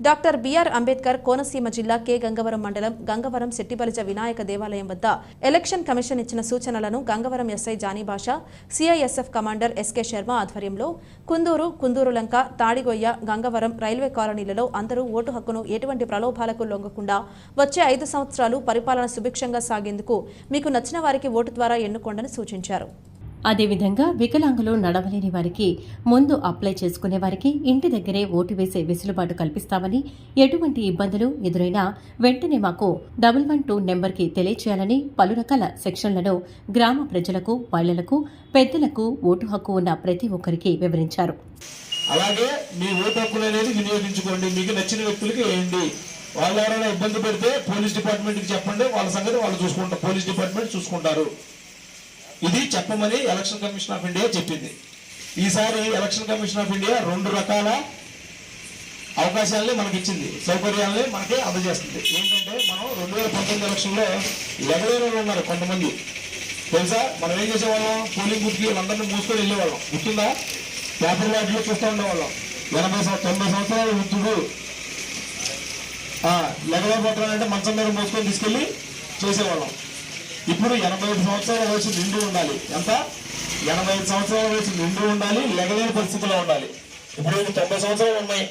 Doctor BR Ambedkar Konaseema జిల్లా K. Gangavaram మండలం గంగవరం శెట్టిబలిజ వినాయక దేవాలయం వద్ద ఎలక్షన్ కమిషన్ ఇచ్చిన సూచనలను Gangavaram SI Jani Basha CISF commander SK Sharma ఆధ్వర్యంలో కుందూరు కుందూరులంక తాడిగొయ్య గంగవరం రైల్వే కాలనీలలో అందరూ ఓటు హక్కును ఎటువంటి ప్రలోభాలకు లొంగకుండా వచ్చే ఐదు సంవత్సరాలు పరిపాలన సుభిక్షంగా సాగేందుకు మీకు నచ్చిన వారికి ఓటు ద్వారా ఎన్నుకోండని సూచించారు. అదేవిధంగా వికలాంగులు నడవలేని వారికి ముందు అప్లై చేసుకునే వారికి ఇంటి దగ్గరే ఓటు వేసే వెసులుబాటు కల్పిస్తామని ఎటువంటి ఇబ్బందులు ఎదురైనా వెంటనే మాకు డబుల్ వన్ టూ నెంబర్కి తెలియచేయాలని పలు రకాల సెక్షన్లను గ్రామ ప్రజలకు మహిళలకు పెద్దలకు ఓటు హక్కు ఉన్న ప్రతి ఒక్కరికి వివరించారు. అలాగే మీ ఓటు హక్కులు అనేది వినియోగించుకోండి. మీకు నచ్చిన వ్యక్తులకి వేయండి. వాళ్ళు ఎవరైనా ఇబ్బంది పెడితే పోలీస్ డిపార్ట్మెంట్కి చెప్పండి. వాళ్ళ సంగతి వాళ్ళు చూసుకుంటారు పోలీస్ డిపార్ట్మెంట్ చూసుకుంటారు. ఇది చెప్పమని ఎలక్షన్ కమిషన్ ఆఫ్ ఇండియా చెప్పింది. ఈసారి ఎలక్షన్ కమిషన్ ఆఫ్ ఇండియా రెండు రకాల అవకాశాలని మనకి ఇచ్చింది సౌకర్యాలని మనకి అందజేస్తుంది. ఏంటంటే మనం రెండు వేల పంతొమ్మిది ఎలక్షన్లో లెగలేని వాళ్ళు ఉన్నారు కొంతమంది. తెలుసా? మనం ఏం చేసేవాళ్ళం? పోలింగ్ బుత్కి వాళ్ళందరినీ మూసుకొని వెళ్ళేవాళ్ళం. గుర్తుందా? పేపర్ వాటిలో చూస్తూ ఉండేవాళ్ళం. ఎనభై తొంభై సంవత్సరాల వృద్ధుడు. లెగలేకపోవడం అంటే మంచం మీద మోసుకొని తీసుకెళ్ళి చేసేవాళ్ళం. ఇప్పుడు ఎనభై ఐదు సంవత్సరాల వయసు నిండు ఉండాలి. ఎంత? ఎనభై ఐదు సంవత్సరాల వయసు నిండు ఉండాలి లెగలేని పరిస్థితిలో ఉండాలి. ఇప్పుడు తొంభై సంవత్సరాలు ఉన్నాయి.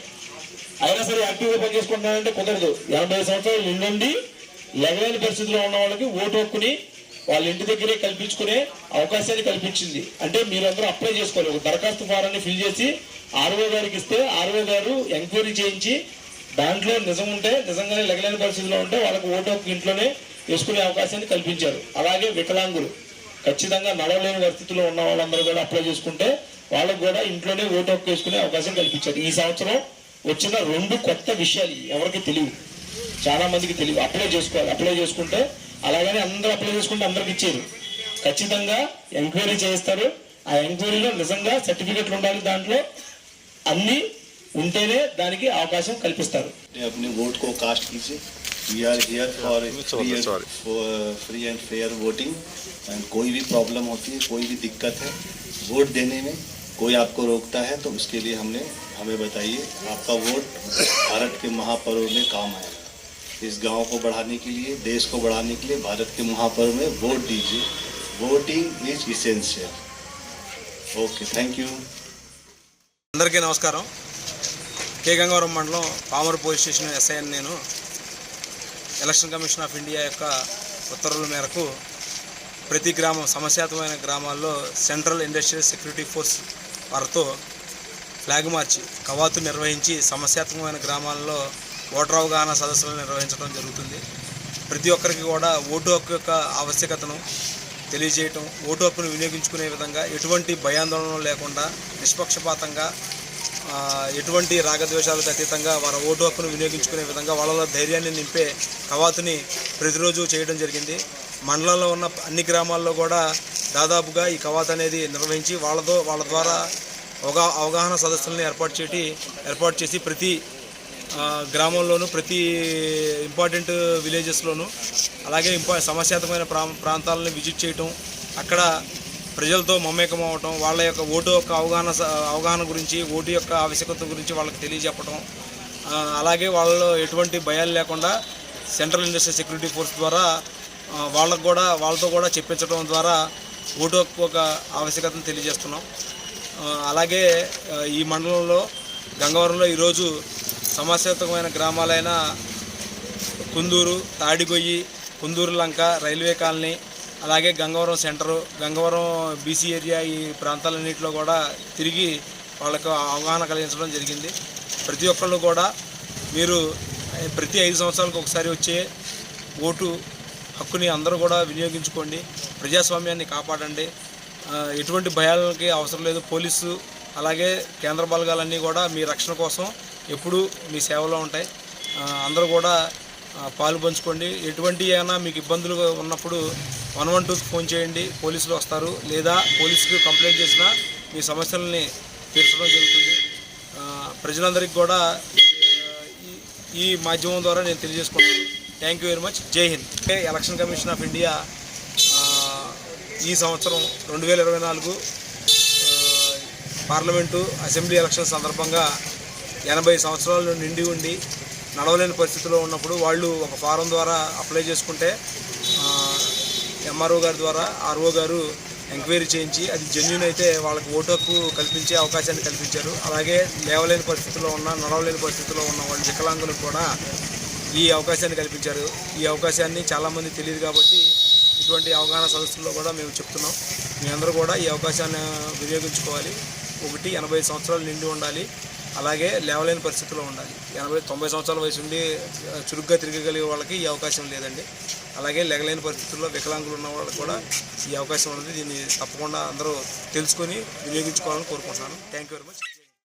అయినా సరే యాక్టివ్గా పనిచేసుకుంటానంటే కుదరదు. ఎనభై సంవత్సరాలు నిండండి లెగలేని పరిస్థితిలో ఉన్న వాళ్ళకి ఓటు హక్కుని వాళ్ళ ఇంటి దగ్గరే కల్పించుకునే అవకాశాన్ని కల్పించింది. అంటే మీరందరూ అప్లై చేసుకోవాలి. ఒక దరఖాస్తు ఫారాన్ని ఫిల్ చేసి ఆర్ఓ గారికి ఇస్తే ఆర్ఓ గారు ఎంక్వైరీ చేయించి దాంట్లో నిజం ఉంటే నిజంగానే లెగలేని పరిస్థితిలో ఉంటే వాళ్ళకి ఓటు హక్కు ఇంట్లోనే వేసుకునే అవకాశాన్ని కల్పించారు. అలాగే వికలాంగులు. ఖచ్చితంగా నడవలేని పరిస్థితిలో ఉన్న వాళ్ళందరూ కూడా అప్లై చేసుకుంటే వాళ్ళకు కూడా ఇంట్లోనే ఓటు హక్కు వేసుకునే అవకాశం కల్పించారు. ఈ సంవత్సరం వచ్చిన రెండు కొత్త విషయాలు ఎవరికి తెలియదు చాలా మందికి తెలియదు అప్లై చేసుకోవాలి. అప్లై చేసుకుంటే అలాగనే అందరూ అప్లై చేసుకుంటే అందరికి ఇచ్చారు. ఖచ్చితంగా ఎంక్వైరీ చేస్తారు ఆ ఎంక్వైరీలో నిజంగా సర్టిఫికెట్లు ఉండాలి దాంట్లో. అన్నీ ఉంటేనే దానికి అవకాశం కల్పిస్తారు. ఓటుకో కాస్ట్ ఇచ్చి we are here for free free and fair voting and कोई भी प्रॉब्लम होती है कोई भी दिक्कत है वोट देने में कोई आपको रोकता है तो उसके लिए हमने हमें बताइए आपका वोट भारत के महापर्व में काम आएगा इस गांव को बढ़ाने के लिए देश को बढ़ाने के लिए भारत के महापर्व में वोट दीजिए voting is essential okay thank you అందరికీ నమస్కారం కే గంగవరం మండలం పామర్ పోలీస్ స్టేషన్ ఎస్ఐఎన్ నేను election commission of India యొక్క ఉత్తర్వుల మేరకు ప్రతి గ్రామం సమస్యాత్మకమైన గ్రామాల్లో సెంట్రల్ ఇండస్ట్రియల్ సెక్యూరిటీ ఫోర్స్ వారితో ఫ్లాగ్ మార్చి కవాతు నిర్వహించి సమస్యాత్మకమైన గ్రామాల్లో ఓటర్ అవగాహన సదస్సులు నిర్వహించడం జరుగుతుంది. ప్రతి ఒక్కరికి కూడా ఓటు హక్కు యొక్క ఆవశ్యకతను తెలియజేయటం ఓటు హక్కును వినియోగించుకునే విధంగా ఎటువంటి భయాందోళన లేకుండా నిష్పక్షపాతంగా ఎటువంటి రాగద్వేషాలకు అతీతంగా వారి ఓటు హక్కును వినియోగించుకునే విధంగా వాళ్ళలో ధైర్యాన్ని నింపే కవాతుని ప్రతిరోజు చేయడం జరిగింది. మండలంలో ఉన్న అన్ని గ్రామాల్లో కూడా దాదాపుగా ఈ కవాత్ అనేది నిర్వహించి వాళ్ళతో వాళ్ళ ద్వారా అవగా అవగాహన సదస్సులను ఏర్పాటు చేసి ఏర్పాటు చేసి ప్రతి గ్రామంలోనూ ప్రతి ఇంపార్టెంట్ విలేజెస్లోనూ అలాగే ఇంపా సమస్యాత్మకమైన ప్రా ప్రాంతాలను విజిట్ చేయటం అక్కడ ప్రజలతో మమేకం అవ్వటం వాళ్ళ యొక్క ఓటు యొక్క అవగాహన స- అవగాహన గురించి ఓటు యొక్క ఆవశ్యకత గురించి వాళ్ళకి తెలియజెప్పడం అలాగే వాళ్ళలో ఎటువంటి భయాలు లేకుండా సెంట్రల్ ఇండస్ట్రియల్ సెక్యూరిటీ ఫోర్స్ ద్వారా వాళ్ళకు కూడా వాళ్ళతో కూడా చెప్పించడం ద్వారా ఓటు ఒక ఆవశ్యకతను తెలియజేస్తున్నాం. అలాగే ఈ మండలంలో గంగవరంలో ఈరోజు సమస్యాత్మకమైన గ్రామాలైన కుందూరు తాడిగొయ్యి కుందూరు లంక రైల్వే కాలనీ అలాగే Gangavaram centre Gangavaram BC area ఈ ప్రాంతాలన్నింటిలో కూడా తిరిగి వాళ్ళకు అవగాహన కలిగించడం జరిగింది. ప్రతి ఒక్కళ్ళు కూడా మీరు ప్రతి ఐదు సంవత్సరాలకు ఒకసారి వచ్చే ఓటు హక్కుని అందరూ కూడా వినియోగించుకోండి ప్రజాస్వామ్యాన్ని కాపాడండి. ఎటువంటి భయాలకి అవసరం లేదు. పోలీసు అలాగే కేంద్ర బలగాలన్నీ కూడా మీ రక్షణ కోసం ఎప్పుడూ మీ సేవలో ఉంటాయి. అందరూ కూడా పాలు పంచుకోండి. ఎటువంటి అయినా మీకు ఇబ్బందులు ఉన్నప్పుడు వన్ వన్ టూకి ఫోన్ చేయండి. పోలీసులు వస్తారు. లేదా పోలీసుకు కంప్లైంట్ చేసినా మీ సమస్యలని తీర్చడం జరుగుతుంది. ప్రజలందరికీ కూడా ఈ- ఈ మాధ్యమం ద్వారా నేను తెలియజేసుకుంటాను thank you very much Jai Hind election commission of India ఈ సంవత్సరం రెండు వేల ఇరవై నాలుగు పార్లమెంటు అసెంబ్లీ ఎలక్షన్ సందర్భంగా ఎనభై సంవత్సరాలు నిండి ఉండి నడవలేని పరిస్థితిలో ఉన్నప్పుడు వాళ్ళు ఒక ఫారం ద్వారా అప్లై చేసుకుంటే ఎంఆర్ఓ గారి ద్వారా ఆర్ఓ గారు ఎంక్వైరీ చేయించి అది జెన్యున్ అయితే వాళ్ళకి ఓటు హక్కు కల్పించే అవకాశాన్ని కల్పించారు. అలాగే లేవలేని పరిస్థితిలో ఉన్న నడవలేని పరిస్థితిలో ఉన్న వాళ్ళు వికలాంగులకు కూడా ఈ అవకాశాన్ని కల్పించారు. ఈ అవకాశాన్ని చాలామంది తెలియదు కాబట్టి ఇటువంటి అవగాహన సదస్సుల్లో కూడా మేము చెప్తున్నాం. మీ అందరూ కూడా ఈ అవకాశాన్ని వినియోగించుకోవాలి. ఒకటి ఎనభై సంవత్సరాలు నిండి ఉండాలి. అలాగే లేవలేని పరిస్థితిలో ఉండాలి. ఎనభై తొంభై సంవత్సరాల వయసు ఉండి చురుగ్గా తిరగగలిగే వాళ్ళకి ఈ అవకాశం లేదండి. అలాగే లెగలేని పరిస్థితుల్లో వికలాంగులు ఉన్న వాళ్ళకి కూడా ఈ అవకాశం ఉన్నది. దీన్ని తప్పకుండా అందరూ తెలుసుకొని వినియోగించుకోవాలని కోరుకుంటున్నాను. Thank you very much